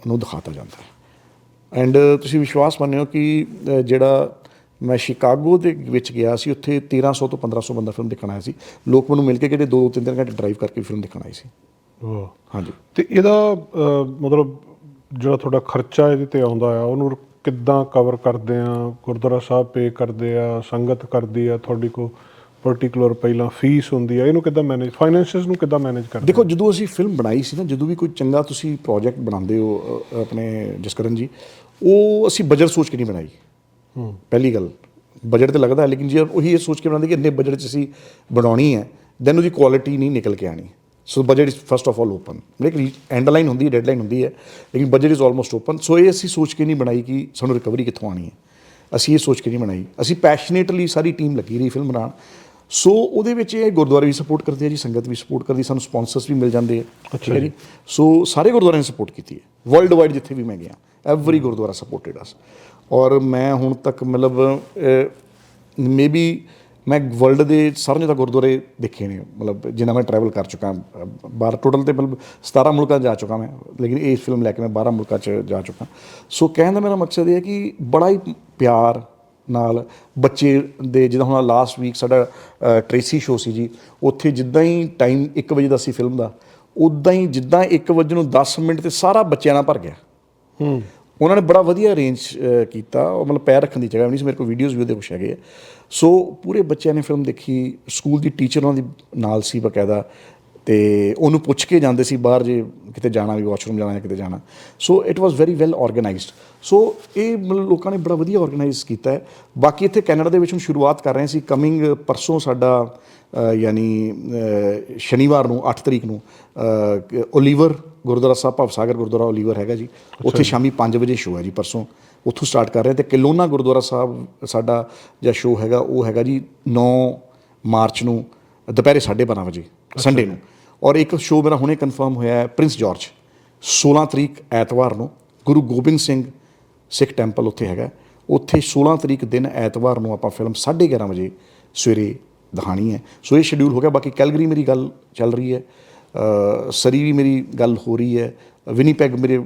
ਨੂੰ ਦਿਖਾਤਾ ਜਾਂਦਾ ਹੈ। ਐਂਡ ਤੁਸੀਂ ਵਿਸ਼ਵਾਸ ਮੰਨਿਓ ਕਿ ਜਿਹੜਾ ਮੈਂ ਸ਼ਿਕਾਗੋ ਦੇ ਵਿੱਚ ਗਿਆ ਸੀ ਉੱਥੇ 1300 ਤੋਂ 1500 ਬੰਦਾ ਫਿਲਮ ਦੇਖਣ ਆਇਆ ਸੀ। ਲੋਕ ਮੈਨੂੰ ਮਿਲ ਕੇ ਜਿਹੜੇ 2-3 ਘੰਟੇ ਡਰਾਈਵ ਕਰਕੇ ਫਿਲਮ ਦੇਖਣ ਆਏ ਸੀ। ਹਾਂਜੀ। ਤੇ ਇਹਦਾ ਮਤਲਬ ਜਿਹੜਾ ਤੁਹਾਡਾ ਖਰਚਾ ਇਹਦੇ ਤੇ ਆਉਂਦਾ ਆ ਉਹਨੂੰ ਕਿੱਦਾਂ ਕਵਰ ਕਰਦੇ ਆ? ਗੁਰਦੁਆਰਾ ਸਾਹਿਬ ਪੇ ਕਰਦੇ ਆ ਸੰਗਤ ਕਰਦੀ ਆ ਤੁਹਾਡੀ ਕੋ ਪਾਰਟਿਕੂਲਰ ਪਹਿਲਾਂ ਫੀਸ ਹੁੰਦੀ ਆ ਇਹਨੂੰ ਕਿੱਦਾਂ ਮੈਨੇਜ ਫਾਈਨੈਂਸਿਸ ਨੂੰ ਕਿੱਦਾਂ ਮੈਨੇਜ ਕਰਦੇ ਦੇਖੋ ਜਦੋਂ ਅਸੀਂ ਫਿਲਮ ਬਣਾਈ ਸੀ ਨਾ ਜਦੋਂ ਵੀ ਕੋਈ ਚੰਗਾ ਤੁਸੀਂ ਪ੍ਰੋਜੈਕਟ ਬਣਾਉਂਦੇ ਹੋ ਆਪਣੇ ਜਸਕਰਨ ਜੀ ਉਹ ਅਸੀਂ ਬਜਟ ਸੋਚ ਕੇ ਨਹੀਂ ਬਣਾਈ। ਪਹਿਲੀ ਗੱਲ ਬਜਟ ਤੇ ਲੱਗਦਾ ਹੈ ਲੇਕਿਨ ਜੇ ਉਹੀ ਇਹ ਸੋਚ ਕੇ ਬਣਾਉਂਦੇ ਕਿ ਇੰਨੇ ਬਜਟ 'ਚ ਅਸੀਂ ਬਣਾਉਣੀ ਹੈ ਦੈਨ ਉਹਦੀ ਕੁਆਲਿਟੀ ਨਹੀਂ ਨਿਕਲ ਕੇ ਆਣੀ so budget is first of all open ਲੇਕਿਨ ਐਂਡ ਲਾਈਨ ਹੁੰਦੀ ਹੈ ਡੈਡਲਾਈਨ ਹੁੰਦੀ ਹੈ ਲੇਕਿਨ budget is almost open so ਇਹ ਅਸੀਂ ਸੋਚ ਕੇ ਨਹੀਂ ਬਣਾਈ ਕਿ ਸਾਨੂੰ ਰਿਕਵਰੀ ਕਿੱਥੋਂ ਆਣੀ ਹੈ। ਅਸੀਂ ਇਹ ਸੋਚ ਕੇ ਨਹੀਂ ਬਣਾਈ। ਅਸੀਂ ਪੈਸ਼ਨੇਟਲੀ ਸਾਰੀ ਟੀਮ ਲੱਗੀ ਰਹੀ ਫਿਲਮ ਬਣਾਉਣ। ਸੋ ਉਹਦੇ ਵਿੱਚ ਇਹ ਗੁਰਦੁਆਰੇ ਵੀ ਸਪੋਰਟ ਕਰਦੇ ਆ ਜੀ ਸੰਗਤ ਵੀ ਸਪੋਰਟ ਕਰਦੀ ਸਾਨੂੰ ਸਪਾਂਸਰਸ ਵੀ ਮਿਲ ਜਾਂਦੇ ਆ ਠੀਕ ਹੈ ਜੀ? ਸੋ ਸਾਰੇ ਗੁਰਦੁਆਰਿਆਂ ਨੇ ਸਪੋਰਟ ਕੀਤੀ ਹੈ। ਵਰਲਡ ਵਾਈਡ ਜਿੱਥੇ ਵੀ ਮੈਂ ਗਿਆ ਐਵਰੀ ਗੁਰਦੁਆਰਾ ਸਪੋਰਟਡ ਅਸ ਔਰ ਮੈਂ ਹੁਣ ਤੱਕ ਮਤਲਬ ਮੇਬੀ ਮੈਂ ਵਰਲਡ ਦੇ ਸਾਰੇ ਜ਼ਿਆਦਾ ਗੁਰਦੁਆਰੇ ਦੇਖੇ ਨੇ ਮਤਲਬ ਜਿੰਨਾ ਮੈਂ ਟਰੈਵਲ ਕਰ ਚੁੱਕਾ ਬਾਹਰ ਟੋਟਲ ਤੇ ਮਤਲਬ 17 ਮੁਲਕਾਂ ਜਾ ਚੁੱਕਾ ਮੈਂ ਲੇਕਿਨ ਇਹ ਫਿਲਮ ਲੈ ਕੇ ਮੈਂ 12 ਮੁਲਕਾਂ 'ਚ ਜਾ ਚੁੱਕਾ। ਸੋ ਕਹਿਣ ਦਾ ਮੇਰਾ ਮਕਸਦ ਇਹ ਹੈ ਕਿ ਬੜਾ ਹੀ ਪਿਆਰ ਨਾਲ ਬੱਚੇ ਦੇ ਜਿੱਦਾਂ ਹੁਣ ਲਾਸਟ ਵੀਕ ਸਾਡਾ ਟ੍ਰੇਸੀ ਸ਼ੋ ਸੀ ਜੀ ਉੱਥੇ ਜਿੱਦਾਂ ਹੀ ਟਾਈਮ 1 ਵਜੇ ਦਾ ਸੀ ਫਿਲਮ ਦਾ ਉਦਾਂ ਹੀ ਜਿੱਦਾਂ 1 ਵਜੇ ਨੂੰ 10 ਮਿੰਟ ਤੇ ਸਾਰਾ ਬੱਚਿਆਂ ਨਾਲ ਭਰ ਗਿਆ। ਹੂੰ। ਉਹਨਾਂ ਨੇ ਬੜਾ ਵਧੀਆ ਅਰੇਂਜ ਕੀਤਾ ਉਹ ਮਤਲਬ ਪੈਰ ਰੱਖਣ ਦੀ ਜਗ੍ਹਾ ਵੀ ਨਹੀਂ ਸੀ ਮੇਰੇ ਕੋਲ ਵੀਡੀਓਜ਼ ਵੀ ਉਹਦੇ ਕੁਛ ਹੈਗੇ ਸੋ ਪੂਰੇ ਬੱਚਿਆਂ ਨੇ ਫਿਲਮ ਦੇਖੀ ਸਕੂਲ ਦੀ ਟੀਚਰ ਉਹਨਾਂ ਦੀ ਨਾਲ ਸੀ ਬਕਾਇਦਾ ਤੇ ਉਹਨੂੰ ਪੁੱਛ ਕੇ ਜਾਂਦੇ ਸੀ ਬਾਹਰ ਜੇ ਕਿਤੇ ਜਾਣਾ ਵੀ ਵਾਸ਼ਰੂਮ ਜਾਣਾ ਜਾਂ ਕਿਤੇ ਜਾਣਾ। So it was very well organised so ਇਹ ਮਤਲਬ ਲੋਕਾਂ ਨੇ ਬੜਾ ਵਧੀਆ ਆਰਗੇਨਾਈਜ਼ ਕੀਤਾ ਹੈ। ਬਾਕੀ ਇੱਥੇ ਕੈਨੇਡਾ ਦੇ ਵਿੱਚ ਹੁਣ ਸ਼ੁਰੂਆਤ ਕਰ ਰਹੇ ਸੀ। ਕਮਿੰਗ ਪਰਸੋਂ ਸਾਡਾ ਯਾਨੀ ਸ਼ਨੀਵਾਰ ਨੂੰ 8 ਤਰੀਕ ਨੂੰ ਓਲੀਵਰ ਗੁਰਦੁਆਰਾ ਸਾਹਿਬ ਭਵਸਾਗਰ ਗੁਰਦੁਆਰਾ ਓਲੀਵਰ ਹੈਗਾ ਜੀ। ਉੱਥੇ ਸ਼ਾਮੀ 5 ਵਜੇ ਸ਼ੋਅ ਹੈ ਜੀ ਪਰਸੋਂ। ਉੱਥੋਂ ਸਟਾਰਟ ਕਰ ਰਹੇ ਤੇ ਕਿਲੋਨਾ ਗੁਰਦੁਆਰਾ ਸਾਹਿਬ ਸਾਡਾ ਜਿਹੜਾ ਸ਼ੋਅ ਹੈਗਾ ਉਹ ਹੈਗਾ ਜੀ 9 ਮਾਰਚ ਨੂੰ ਦੁਪਹਿਰੇ 12:30 ਵਜੇ ਸੰਡੇ ਨੂੰ। ਔਰ ਇੱਕ ਸ਼ੋਅ ਮੇਰਾ ਹੁਣੇ ਕਨਫਰਮ ਹੋਇਆ ਹੈ ਪ੍ਰਿੰਸ ਜਾਰਜ 16 ਤਰੀਕ ਐਤਵਾਰ ਨੂੰ ਗੁਰੂ ਗੋਬਿੰਦ ਸਿੰਘ ਸਿੱਖ ਟੈਂਪਲ ਉੱਥੇ ਹੈਗਾ ਉੱਥੇ 16 ਤਰੀਕ ਦਿਨ ਐਤਵਾਰ ਨੂੰ ਆਪਾਂ ਫਿਲਮ 11:30 ਵਜੇ ਸਵੇਰੇ ਦਿਖਾਣੀ ਹੈ। ਸੋ ਇਹ ਸ਼ਡਿਊਲ ਹੋ ਗਿਆ ਬਾਕੀ ਕੈਲਗਰੀ ਮੇਰੀ ਗੱਲ ਚੱਲ ਰਹੀ ਹੈ ਅ, ਸਰੀ ਵੀ ਮੇਰੀ ਗੱਲ ਹੋ ਰਹੀ ਹੈ ਵਿਨੀਪੈਗ ਮੇਰੇ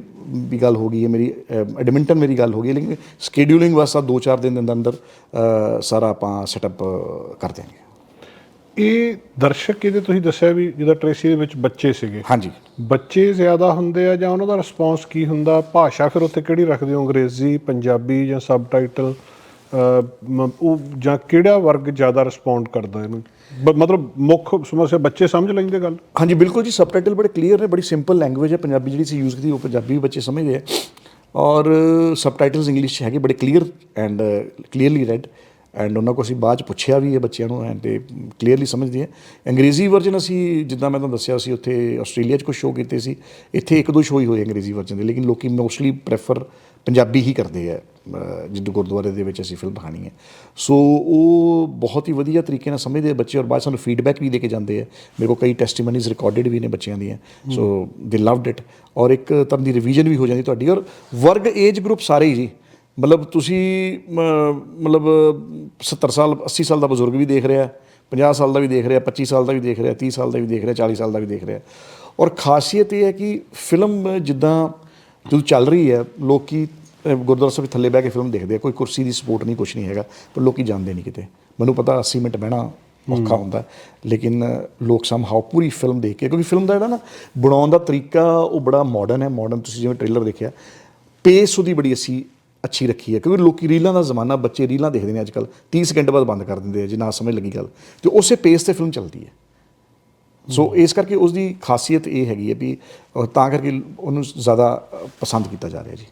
ਵੀ ਗੱਲ ਹੋ ਗਈ ਹੈ ਮੇਰੀ ਐਡਮਿੰਟਨ ਮੇਰੀ ਗੱਲ ਹੋ ਗਈ ਹੈ ਲੇਕਿਨ ਸਕੇਡਿਊਲਿੰਗ ਵਾਸਤੇ 2-4 ਦਿਨ ਦੇ ਅੰਦਰ ਅ, ਸਾਰਾ ਆਪਾਂ ਸੈਟਅਪ ਕਰ ਦਿਆਂਗੇ। ਇਹ ਦਰਸ਼ਕ ਇਹਦੇ ਤੁਸੀਂ ਦੱਸਿਆ ਵੀ ਜਿਹਦਾ ਟ੍ਰੇਸੀ ਦੇ ਵਿੱਚ ਬੱਚੇ ਸੀਗੇ। ਹਾਂਜੀ। ਬੱਚੇ ਜ਼ਿਆਦਾ ਹੁੰਦੇ ਆ ਜਾਂ ਉਹਨਾਂ ਦਾ ਰਿਸਪੌਂਸ ਕੀ ਹੁੰਦਾ? ਭਾਸ਼ਾ ਫਿਰ ਉੱਥੇ ਕਿਹੜੀ ਰੱਖਦੇ ਹੋ? ਅੰਗਰੇਜ਼ੀ ਪੰਜਾਬੀ ਜਾਂ ਸਬਟਾਈਟਲ ਉਹ ਜਾਂ ਕਿਹੜਾ ਵਰਗ ਜ਼ਿਆਦਾ ਰਿਸਪੌਂਡ ਕਰਦਾ ਇਹਨੂੰ? ਮਤਲਬ ਮੁੱਖ ਸਮੱਸਿਆ ਬੱਚੇ ਸਮਝ ਲੈਂਦੇ ਗੱਲ? ਹਾਂਜੀ ਬਿਲਕੁਲ ਜੀ। ਸਬਟਾਈਟਲ ਬੜੇ ਕਲੀਅਰ ਨੇ ਬੜੀ ਸਿੰਪਲ ਲੈਂਗੁਏਜ ਹੈ। ਪੰਜਾਬੀ ਜਿਹੜੀ ਸੀ ਯੂਜ਼ ਕੀਤੀ ਉਹ ਪੰਜਾਬੀ ਬੱਚੇ ਸਮਝਦੇ ਆ। ਔਰ ਸਬਟਾਈਟਲਸ ਇੰਗਲਿਸ਼ 'ਚ ਹੈਗੇ ਬੜੇ clear and clearly read and ਉਹਨਾਂ ਕੋਲ ਅਸੀਂ ਬਾਅਦ 'ਚ ਪੁੱਛਿਆ ਵੀ ਹੈ ਬੱਚਿਆਂ ਨੂੰ ਐਂਡ ਤੇ ਕਲੀਅਰਲੀ ਸਮਝਦੇ ਆ। ਅੰਗਰੇਜ਼ੀ ਵਰਜਨ ਅਸੀਂ, ਜਿੱਦਾਂ ਮੈਂ ਤੁਹਾਨੂੰ ਦੱਸਿਆ ਸੀ, ਉੱਥੇ ਆਸਟ੍ਰੇਲੀਆ 'ਚ ਕੁਝ ਸ਼ੋਅ ਕੀਤੇ ਸੀ। ਇੱਥੇ ਇੱਕ ਦੋ ਸ਼ੋਅ ਹੀ ਹੋਏ ਅੰਗਰੇਜ਼ੀ ਵਰਜਨ ਦੇ, ਲੇਕਿਨ ਲੋਕੀ ਮੋਸਟਲੀ ਪ੍ਰੈਫਰ ਪੰਜਾਬੀ ਹੀ ਕਰਦੇ ਆ। ਅਹ ਗੁਰਦੁਆਰੇ ਦੇ ਵਿੱਚ ਅਸੀਂ ਫਿਲਮ ਦਿਖਾਣੀ ਹੈ ਸੋ ਉਹ ਬਹੁਤ ਹੀ ਵਧੀਆ ਤਰੀਕੇ ਨਾਲ ਸਮਝਦੇ ਆ ਬੱਚੇ ਔਰ ਬਾਅਦ ਸਾਨੂੰ ਫੀਡਬੈਕ ਵੀ ਦੇ ਕੇ ਜਾਂਦੇ ਆ। ਮੇਰੇ ਕੋਲ ਕਈ ਟੈਸਟੀਮਨੀਜ਼ ਰਿਕਾਰਡਡ ਵੀ ਨੇ ਬੱਚਿਆਂ ਦੀਆਂ। ਸੋ ਦੇ ਲਵਡ ਇਟ ਔਰ ਇੱਕ ਤਰ੍ਹਾਂ ਦੀ ਰਿਵੀਜ਼ਨ ਵੀ ਹੋ ਜਾਂਦੀ ਤੁਹਾਡੀ। ਔਰ ਵਰਗ ਏਜ ਗਰੁੱਪ ਸਾਰੇ ਹੀ ਜੀ ਮਤਲਬ ਤੁਸੀਂ ਮਤਲਬ 70 ਸਾਲ 80 ਸਾਲ ਦਾ ਬਜ਼ੁਰਗ ਵੀ ਦੇਖ ਰਿਹਾ 50 ਸਾਲ ਦਾ ਵੀ ਦੇਖ ਰਿਹਾ 25 ਸਾਲ ਦਾ ਵੀ ਦੇਖ ਰਿਹਾ 30 ਸਾਲ ਦਾ ਵੀ ਦੇਖ ਰਿਹਾ 40 ਸਾਲ ਦਾ ਵੀ ਦੇਖ ਰਿਹਾ। ਔਰ ਖਾਸੀਅਤ ਇਹ ਹੈ ਕਿ ਫਿਲਮ ਜਿੱਦਾਂ ਜਦੋਂ ਚੱਲ ਰਹੀ ਹੈ ਲੋਕੀ ਗੁਰਦੁਆਰਾ ਸਾਹਿਬ ਥੱਲੇ ਬਹਿ ਕੇ ਫਿਲਮ ਦੇਖਦੇ ਆ ਕੋਈ ਕੁਰਸੀ ਦੀ ਸਪੋਰਟ ਨਹੀਂ ਕੁਝ ਨਹੀਂ ਹੈਗਾ ਪਰ ਲੋਕੀ ਜਾਂਦੇ ਨਹੀਂ ਕਿਤੇ। ਮੈਨੂੰ ਪਤਾ 80 ਮਿੰਟ ਬਹਿਣਾ ਔਖਾ ਹੁੰਦਾ ਲੇਕਿਨ ਲੋਕ ਸਮਹਾਉ ਪੂਰੀ ਫਿਲਮ ਦੇਖ ਕੇ ਕਿਉਂਕਿ ਫਿਲਮ ਦਾ ਜਿਹੜਾ ਨਾ ਬਣਾਉਣ ਦਾ ਤਰੀਕਾ ਉਹ ਬੜਾ ਮਾਡਰਨ ਹੈ ਮਾਡਰਨ ਤੁਸੀਂ ਜਿਵੇਂ ਟ੍ਰੇਲਰ ਦੇਖਿਆ ਪੇਸ ਉਹਦੀ ਬੜੀ ਅਸੀਂ ਅੱਛੀ ਰੱਖੀ ਹੈ। ਕਿਉਂਕਿ ਲੋਕੀ ਰੀਲਾਂ ਦਾ ਜ਼ਮਾਨਾ ਬੱਚੇ ਰੀਲਾਂ ਦੇਖਦੇ ਨੇ ਅੱਜਕੱਲ 30 ਸਕਿੰਟ ਬਾਅਦ ਬੰਦ ਕਰ ਦਿੰਦੇ ਆ ਜੇ ਨਾ ਸਮਝ ਲੱਗੀ ਗੱਲ। ਤੇ ਉਸੇ ਪੇਸ ਤੇ ਫਿਲਮ ਚੱਲਦੀ ਹੈ। ਸੋ ਇਸ ਕਰਕੇ ਉਸ ਦੀ ਖਾਸੀਅਤ ਇਹ ਹੈਗੀ ਹੈ ਵੀ ਤਾਂ ਕਰਕੇ ਉਹਨੂੰ ਜ਼ਿਆਦਾ ਪਸੰਦ ਕੀਤਾ ਜਾ ਰਿਹਾ ਜੀ।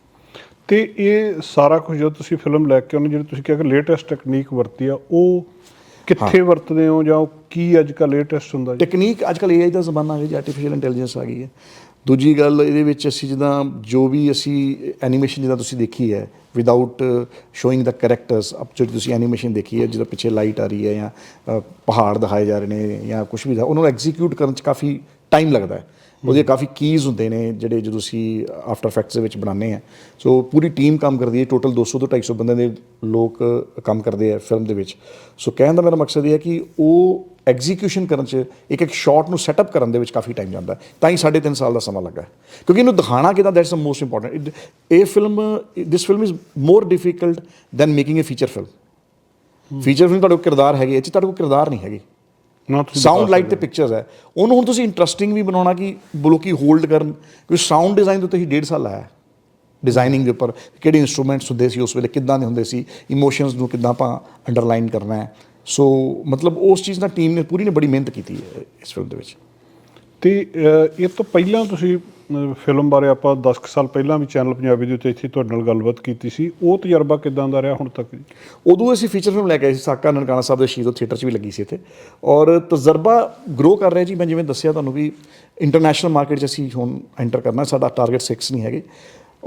ਤੇ ਇਹ ਸਾਰਾ ਕੁਝ ਜਦੋਂ ਤੁਸੀਂ ਫਿਲਮ ਲੈ ਕੇ ਆਉਂਦੇ ਜਿਹੜੀ ਤੁਸੀਂ ਕਿਹਾ ਕਿ ਲੇਟੈਸਟ ਟੈਕਨੀਕ ਵਰਤੀ ਆ ਉਹ ਕਿੱਥੇ ਵਰਤਦੇ ਹੋ ਜਾਂ ਕੀ ਅੱਜ ਕੱਲ੍ਹ ਲੇਟੈਸਟ ਹੁੰਦਾ ਜੀ? ਟੈਕਨੀਕ ਅੱਜਕੱਲ AI ਦਾ ਜ਼ਮਾਨਾ ਹੈ ਜੀ ਆਰਟੀਫੀਸ਼ੀਅਲ ਇੰਟੈਲੀਜੈਂਸ ਆ ਗਈ ਹੈ। ਦੂਜੀ ਗੱਲ ਇਹਦੇ ਵਿੱਚ ਅਸੀਂ ਜਿੱਦਾਂ ਜੋ ਵੀ ਅਸੀਂ ਐਨੀਮੇਸ਼ਨ ਜਿੱਦਾਂ ਤੁਸੀਂ ਦੇਖੀ ਹੈ without showing the characters up ਜਿਹੜੀ ਤੁਸੀਂ ਐਨੀਮੇਸ਼ਨ ਦੇਖੀ ਹੈ ਜਿਹਦਾ ਪਿੱਛੇ ਲਾਈਟ ਆ ਰਹੀ ਹੈ ਜਾਂ uh, ਪਹਾੜ ਦਿਖਾਏ ਜਾ ਰਹੇ ਨੇ ਜਾਂ ਕੁਝ ਵੀ ਦਾ, ਉਹਨਾਂ ਨੂੰ ਐਗਜ਼ੀਕਿਊਟ ਕਰਨ 'ਚ ਕਾਫੀ ਟਾਈਮ ਲੱਗਦਾ ਹੈ। ਉਹਦੇ ਕਾਫੀ ਕੀਜ਼ ਹੁੰਦੇ ਨੇ ਜਿਹੜੇ ਜਦੋਂ ਅਸੀਂ ਆਫਟਰ ਇਫੈਕਟਸ ਦੇ ਵਿੱਚ ਬਣਾਉਂਦੇ ਆ ਸੋ ਪੂਰੀ ਟੀਮ ਕੰਮ ਕਰਦੀ ਹੈ ਟੋਟਲ 200 ਤੋਂ 250 ਬੰਦੇ ਦੇ ਲੋਕ ਕੰਮ ਕਰਦੇ ਆ ਫਿਲਮ ਦੇ ਵਿੱਚ। ਸੋ ਕਹਿਣ ਦਾ ਮੇਰਾ ਮਕਸਦ ਇਹ ਹੈ ਕਿ ਉਹ ਐਗਜ਼ੀਕਿਊਸ਼ਨ ਕਰਨ 'ਚ ਇੱਕ ਇੱਕ ਸ਼ਾਟ ਨੂੰ ਸੈਟਅਪ ਕਰਨ ਦੇ ਵਿੱਚ ਕਾਫੀ ਟਾਈਮ ਜਾਂਦਾ ਤਾਂ ਹੀ 3.5 ਸਾਲ ਦਾ ਸਮਾਂ ਲੱਗਾ। ਕਿਉਂਕਿ ਇਹਨੂੰ ਦਿਖਾਣਾ ਕਿਦਾਂ ਦੈਟਸ ਦ ਮੋਸਟ ਇੰਪੋਰਟੈਂਟ ਇਹ film this film is more difficult than making a feature film feature film ਤੁਹਾਡੇ ਕੋਲ ਕਿਰਦਾਰ ਹੈਗੇ ਇਹ 'ਚ ਤੁਹਾਡੇ ਕੋਲ ਕਿਰਦਾਰ ਨਹੀਂ ਹੈਗੇ। ਨਾ ਤੁਸੀਂ ਸਾਊਂਡ ਲਾਈਟ ਤੇ ਪਿਕਚਰਸ ਹੈ। ਉਹਨੂੰ ਹੁਣ ਤੁਸੀਂ ਇੰਟਰਸਟਿੰਗ ਵੀ ਬਣਾਉਣਾ ਕਿ ਲੋਕੀ ਹੋਲਡ ਕਰਨ। ਕਿਉਂਕਿ ਸਾਊਂਡ ਡਿਜ਼ਾਈਨ ਦੇ ਉੱਤੇ ਹੀ ਡੇਢ ਸਾਲ ਲਾਇਆ ਡਿਜ਼ਾਈਨਿੰਗ ਦੇ ਉੱਪਰ ਕਿਹੜੇ ਇਨਸਟਰੂਮੈਂਟਸ ਹੁੰਦੇ ਸੀ ਉਸ ਵੇਲੇ ਕਿੱਦਾਂ ਦੇ ਹੁੰਦੇ ਸੀ ਇਮੋਸ਼ਨਸ ਨੂੰ ਕਿੱਦਾਂ ਆਪਾਂ ਅੰਡਰਲਾਈਨ ਕਰਨਾ ਹੈ। ਸੋ ਮਤਲਬ ਉਸ ਚੀਜ਼ ਨਾਲ ਟੀਮ ਨੇ ਪੂਰੀ ਨੇ ਬੜੀ ਮਿਹਨਤ ਕੀਤੀ ਹੈ ਇਸ ਫਿਲਮ ਦੇ ਵਿੱਚ। ਤੇ ਇਹ ਤੋਂ ਪਹਿਲਾਂ ਤੁਸੀਂ ਫਿਲਮ ਬਾਰੇ ਆਪਾਂ 10 ਕੁ ਸਾਲ ਪਹਿਲਾਂ ਵੀ ਚੈਨਲ ਪੰਜਾਬੀ ਦੇ ਉੱਤੇ ਇੱਥੇ ਤੁਹਾਡੇ ਨਾਲ ਗੱਲਬਾਤ ਕੀਤੀ ਸੀ। ਉਹ ਤਜਰਬਾ ਕਿਦਾਂ ਦਾ ਰਿਹਾ ਹੁਣ ਤੱਕ? ਜੀ ਉਦੋਂ ਅਸੀਂ ਫੀਚਰ ਫਿਲਮ ਲੈ ਕੇ ਆਏ ਸੀ ਸਾਕਾ ਨਨਕਾਣਾ ਸਾਹਿਬ ਦੇ ਸ਼ਹੀਦੋ ਥੀਏਟਰ 'ਚ ਵੀ ਲੱਗੀ ਸੀ ਇੱਥੇ। ਔਰ ਤਜਰਬਾ ਗਰੋ ਕਰ ਰਿਹਾ ਜੀ ਮੈਂ ਜਿਵੇਂ ਦੱਸਿਆ ਤੁਹਾਨੂੰ ਵੀ ਇੰਟਰਨੈਸ਼ਨਲ ਮਾਰਕੀਟ 'ਚ ਅਸੀਂ ਹੁਣ ਐਂਟਰ ਕਰਨਾ ਸਾਡਾ ਟਾਰਗੇਟ 6 ਨਹੀਂ ਹੈਗੇ।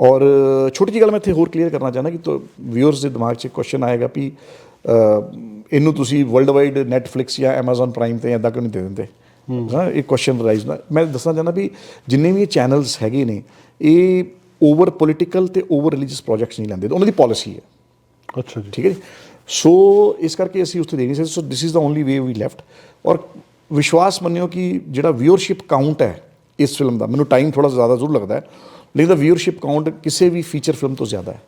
ਔਰ ਛੋਟੀ ਜਿਹੀ ਗੱਲ ਮੈਂ ਇੱਥੇ ਹੋਰ ਕਲੀਅਰ ਕਰਨਾ ਚਾਹੁੰਦਾ ਕਿ ਵਿਊਅਰਸ ਦੇ ਦਿਮਾਗ 'ਚ ਕੁਐਸਚਨ ਆਏਗਾ ਵੀ ਇਹਨੂੰ ਤੁਸੀਂ ਵਰਲਡ ਵਾਈਡ ਨੈਟਫਲਿਕਸ ਜਾਂ Amazon ਪ੍ਰਾਈਮ ਤੇ ਇਦਾਂ ਕਿਉਂ ਨਹੀਂ ਦੇ ਦਿੰਦੇ? ਹਾਂ। ਇਹ ਕੁਐਸਚਨ ਰਾਈਜ਼ ਨਾ। ਮੈਂ ਦੱਸਣਾ ਚਾਹੁੰਦਾ ਵੀ ਜਿੰਨੇ ਵੀ ਇਹ ਚੈਨਲਸ ਹੈਗੇ ਨੇ ਇਹ ਓਵਰ ਪੋਲੀਟੀਕਲ ਤੇ ਓਵਰ ਰਿਲੀਜੀਅਸ ਪ੍ਰੋਜੈਕਟਸ ਨਹੀਂ ਲੈਂਦੇ। ਉਹਨਾਂ ਦੀ ਪਾਲਿਸੀ ਹੈ। ਅੱਛਾ ਜੀ। ਠੀਕ ਹੈ ਜੀ? ਸੋ ਇਸ ਕਰਕੇ ਅਸੀਂ ਉੱਥੇ ਦੇ ਨਹੀਂ ਸਕਦੇ। So this is the only way we left ਔਰ ਵਿਸ਼ਵਾਸ ਮੰਨਿਓ ਕਿ ਜਿਹੜਾ ਵਿਊਅਰਸ਼ਿਪ ਕਾਊਂਟ ਹੈ ਇਸ ਫਿਲਮ ਦਾ ਮੈਨੂੰ ਟਾਈਮ ਥੋੜਾ ਜ਼ਿਆਦਾ ਜ਼ਰੂਰ ਲੱਗਦਾ ਹੈ ਲੇਕਿਨ ਦਾ ਵਿਊਅਰਸ਼ਿਪ ਕਾਊਂਟ ਕਿਸੇ ਵੀ ਫੀਚਰ ਫਿਲਮ ਤੋਂ ਜ਼ਿਆਦਾ ਹੈ।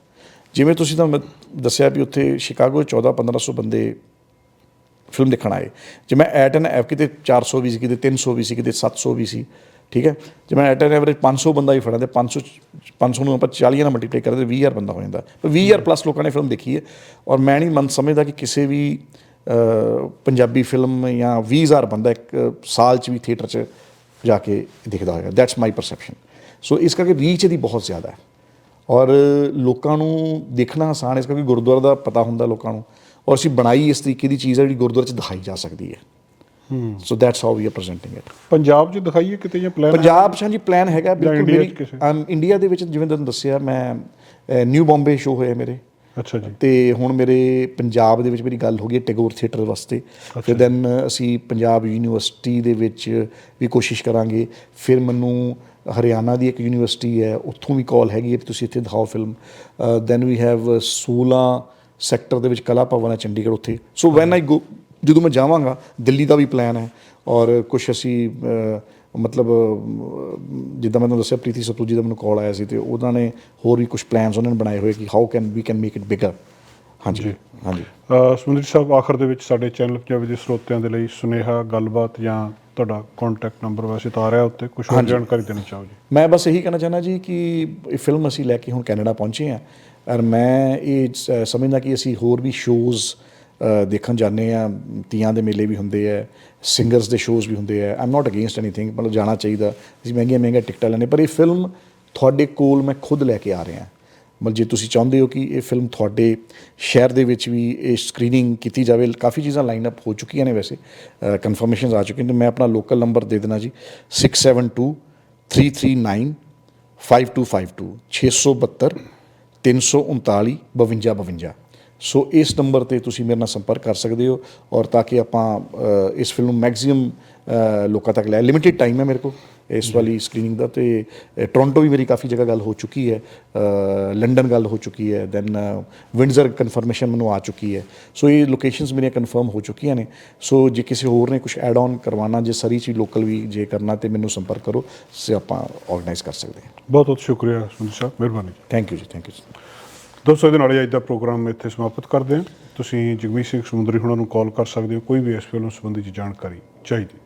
ਜਿਵੇਂ ਤੁਸੀਂ ਤਾਂ ਮੈਂ ਦੱਸਿਆ ਵੀ ਉੱਥੇ ਸ਼ਿਕਾਗੋ 'ਚ 14 1500 ਬੰਦੇ ਫਿਲਮ ਦੇਖਣ ਆਏ। ਜੇ ਮੈਂ ਐਟ ਐਨ ਐਵ ਕਿਤੇ 400 ਵੀ ਸੀ, ਕਿਤੇ 300 ਵੀ ਸੀ, ਕਿਤੇ 700 ਵੀ ਸੀ, ਠੀਕ ਹੈ? ਜੇ ਮੈਂ ਐਟ ਐਨ ਐਵਰੇਜ 500 ਬੰਦਾ ਹੀ ਫੜਾਂ ਤੇ 500 500 ਨੂੰ ਆਪਾਂ 40 ਨਾਲ ਮਲਟੀਪਲਾਈ ਕਰਦੇ 20000 ਬੰਦਾ ਹੋ ਜਾਂਦਾ। ਪਰ 20000 ਪਲੱਸ ਲੋਕਾਂ ਨੇ ਫਿਲਮ ਦੇਖੀ ਹੈ ਔਰ ਮੈਂ ਨਹੀਂ ਮਨ ਸਮਝਦਾ ਕਿ ਕਿਸੇ ਵੀ ਪੰਜਾਬੀ ਫਿਲਮ ਜਾਂ 20000 ਬੰਦਾ ਇੱਕ ਸਾਲ 'ਚ ਵੀ ਥੀਏਟਰ 'ਚ ਜਾ ਕੇ ਦੇਖਦਾ ਹੋਏਗਾ। ਦੈਟਸ ਮਾਈ ਪਰਸੈਪਸ਼ਨ ਸੋ ਇਸ ਕਰਕੇ ਰੀਚ ਇਹਦੀ ਬਹੁਤ ਜ਼ਿਆਦਾ ਹੈ। ਔਰ ਲੋਕਾਂ ਨੂੰ ਦੇਖਣਾ ਆਸਾਨ ਹੈ ਇਸ ਕਰਕੇ ਗੁਰਦੁਆਰਾ ਦਾ ਪਤਾ ਹੁੰਦਾ ਲੋਕਾਂ ਨੂੰ। ਔਰ ਅਸੀਂ ਬਣਾਈ ਇਸ ਤਰੀਕੇ ਦੀ ਚੀਜ਼ ਹੈ ਜਿਹੜੀ ਗੁਰਦੁਆਰੇ 'ਚ ਦਿਖਾਈ ਜਾ ਸਕਦੀ ਹੈ। So that's how we are presenting it Punjab 'ਚ ਦਿਖਾਈਏ ਕਿਤੇ ਜਾਂ ਪਲਾਨ ਪੰਜਾਬ 'ਚ ਹਾਂਜੀ ਪਲਾਨ ਹੈਗਾ ਬਿਲਕੁਲ ਮੇਰੀ ਇੰਡੀਆ ਦੇ ਵਿੱਚ ਜਿਵੇਂ ਤੁਹਾਨੂੰ ਦੱਸਿਆ ਮੈਂ ਨਿਊ ਬੰਬੇ ਸ਼ੋ ਹੋਇਆ ਮੇਰੇ। ਅੱਛਾ ਜੀ। ਤੇ ਹੁਣ ਮੇਰੇ ਪੰਜਾਬ ਦੇ ਵਿੱਚ ਮੇਰੀ ਗੱਲ ਹੋ ਗਈ ਟੈਗੋਰ ਥੀਏਟਰ ਵਾਸਤੇ। ਫਿਰ ਦੈਨ ਅਸੀਂ ਪੰਜਾਬ ਯੂਨੀਵਰਸਿਟੀ ਦੇ ਵਿੱਚ ਵੀ ਕੋਸ਼ਿਸ਼ ਕਰਾਂਗੇ। ਫਿਰ ਮੈਨੂੰ ਹਰਿਆਣਾ ਦੀ ਇੱਕ ਯੂਨੀਵਰਸਿਟੀ ਹੈ, ਉੱਥੋਂ ਵੀ ਕਾਲ ਹੈਗੀ ਹੈ ਕਿ ਤੁਸੀਂ ਇੱਥੇ ਦਿਖਾਓ film then we have 16 sector ਦੇ ਵਿੱਚ ਕਲਾ ਭਵਨ ਹੈ ਚੰਡੀਗੜ੍ਹ ਉੱਥੇ। ਸੋ ਵੈਨ ਆਈ ਗੋ ਜਦੋਂ ਮੈਂ ਜਾਵਾਂਗਾ, ਦਿੱਲੀ ਦਾ ਵੀ ਪਲਾਨ ਹੈ ਔਰ ਕੁਝ ਅਸੀਂ ਮਤਲਬ ਜਿੱਦਾਂ ਮੈਂ ਤੁਹਾਨੂੰ ਦੱਸਿਆ, ਪ੍ਰੀਤੀ ਸਤੂਜੀ ਦਾ ਮੈਨੂੰ ਕਾਲ ਆਇਆ ਸੀ ਤੇ ਉਹਨਾਂ ਨੇ ਹੋਰ ਵੀ ਕੁਝ ਪਲਾਨਸ ਉਹਨਾਂ ਨੇ ਬਣਾਏ ਹੋਏ ਕਿ how can we can make it bigger ਹਾਂਜੀ। ਹਾਂਜੀ। ਸਮੁੰਦਰੀ ਸਾਹਿਬ ਆਖਰ ਦੇ ਵਿੱਚ ਸਾਡੇ ਚੈਨਲ ਪੰਜਾਬੀ ਦੇ ਸਰੋਤਿਆਂ ਦੇ ਲਈ ਸੁਨੇਹਾ ਗੱਲਬਾਤ ਜਾਂ ਤੁਹਾਡਾ ਕੰਟੈਕਟ ਨੰਬਰ ਵੈਸੇ ਤਾਂ ਆ ਰਿਹਾ ਉੱਤੇ ਕੁਝ ਹੋਰ ਜਾਣਕਾਰੀ ਦੇਣੀ ਚਾਹੋ ਜੀ? ਮੈਂ ਬਸ ਇਹੀ ਕਹਿਣਾ ਚਾਹੁੰਦਾ ਜੀ ਕਿ ਇਹ ਫਿਲਮ ਅਸੀਂ ਲੈ ਕੇ ਹੁਣ ਕੈਨੇਡਾ ਪਹੁੰਚੇ ਹਾਂ ਔਰ ਮੈਂ ਇਹ ਸਮਝਦਾ ਕਿ ਅਸੀਂ ਹੋਰ ਵੀ ਸ਼ੋਜ਼ ਦੇਖਣ ਜਾਂਦੇ ਆ ਤੀਆਂ ਦੇ ਮੇਲੇ ਵੀ ਹੁੰਦੇ ਆ ਸਿੰਗਰਸ ਦੇ ਸ਼ੋਜ਼ ਵੀ ਹੁੰਦੇ ਆ। ਆਮ ਨਾਟ ਅਗੇਂਸਟ ਐਨੀਥਿੰਗ ਮਤਲਬ ਜਾਣਾ ਚਾਹੀਦਾ। ਅਸੀਂ ਮਹਿੰਗੀਆਂ ਮਹਿੰਗੀਆਂ ਟਿਕਟਾਂ ਲੈਣੇ ਪਰ ਇਹ ਫਿਲਮ ਤੁਹਾਡੇ ਕੋਲ ਮੈਂ ਖੁਦ ਲੈ ਕੇ ਆ ਰਿਹਾ। ਮਤਲਬ ਜੇ ਤੁਸੀਂ ਚਾਹੁੰਦੇ ਹੋ ਕਿ ਇਹ ਫਿਲਮ ਤੁਹਾਡੇ ਸ਼ਹਿਰ ਦੇ ਵਿੱਚ ਵੀ ਇਹ ਸਕਰੀਨਿੰਗ ਕੀਤੀ ਜਾਵੇ, ਕਾਫੀ ਚੀਜ਼ਾਂ ਲਾਈਨ ਅਪ ਹੋ ਚੁੱਕੀਆਂ ਨੇ ਵੈਸੇ ਕਨਫਰਮੇਸ਼ਨਸ ਆ ਚੁੱਕੀਆਂ ਨੇ। ਮੈਂ ਆਪਣਾ ਲੋਕਲ ਨੰਬਰ ਦੇ ਦੇਣਾ ਜੀ 672 339 5252 672 339 52 52 ਸੋ ਇਸ ਨੰਬਰ ਤੇ ਤੁਸੀਂ ਮੇਰੇ ਨਾਲ ਸੰਪਰਕ ਕਰ ਸਕਦੇ ਹੋ ਔਰ ਤਾਂ ਕਿ ਆਪਾਂ ਇਸ ਫਿਲਮ ਨੂੰ ਮੈਕਸਿਮਮ ਲੋਕਾਂ ਤੱਕ ਲੈ ਲਿਮਿਟਿਡ ਟਾਈਮ ਹੈ ਮੇਰੇ ਕੋਲ। ਇਸ ਵਾਲੀ ਸਕਰੀਨਿੰਗ ਦਾ ਤੇ ਟੋਰਾਂਟੋ ਵੀ ਮੇਰੀ ਕਾਫੀ ਜਗ੍ਹਾ ਗੱਲ ਹੋ ਚੁੱਕੀ ਹੈ ਲੰਡਨ ਗੱਲ ਹੋ ਚੁੱਕੀ ਹੈ ਦੈਨ ਵਿੰਡਜ਼ਰ ਕਨਫਰਮੇਸ਼ਨ ਮੈਨੂੰ ਆ ਚੁੱਕੀ ਹੈ। ਸੋ ਇਹ ਲੋਕੇਸ਼ਨਸ ਮੇਰੀਆਂ ਕਨਫਰਮ ਹੋ ਚੁੱਕੀਆਂ ਨੇ। ਸੋ ਜੇ ਕਿਸੇ ਹੋਰ ਨੇ ਕੁਝ ਐਡ ਆਨ ਕਰਵਾਉਣਾ ਜੇ ਸਰੀ ਚ ਲੋਕਲ ਵੀ ਜੇ ਕਰਨਾ ਤੇ ਮੈਨੂੰ ਸੰਪਰਕ ਕਰੋ ਸੇ ਆਪਾਂ ਆਰਗੇਨਾਈਜ਼ ਕਰ ਸਕਦੇ ਹਾਂ। ਬਹੁਤ ਬਹੁਤ ਸ਼ੁਕਰੀਆ ਸੁਨੀਲ ਸਾਹਿਬ ਮਿਹਰਬਾਨੀ। Thank you ji thank you ਦੋਸਤੋ ਇਹਦੇ ਨਾਲ ਹੀ ਅੱਜ ਦਾ ਪ੍ਰੋਗਰਾਮ ਇੱਥੇ ਸਮਾਪਤ ਕਰਦੇ ਹਾਂ। ਤੁਸੀਂ ਜਗਮੀਤ ਸਿੰਘ ਸਮੁੰਦਰੀ ਹੁਣਾਂ ਨੂੰ ਕਾਲ ਕਰ ਸਕਦੇ ਹੋ ਕੋਈ ਵੀ ਇਸ ਫਿਲਮ ਸੰਬੰਧੀ ਜਾਣਕਾਰੀ ਚਾਹੀਦੀ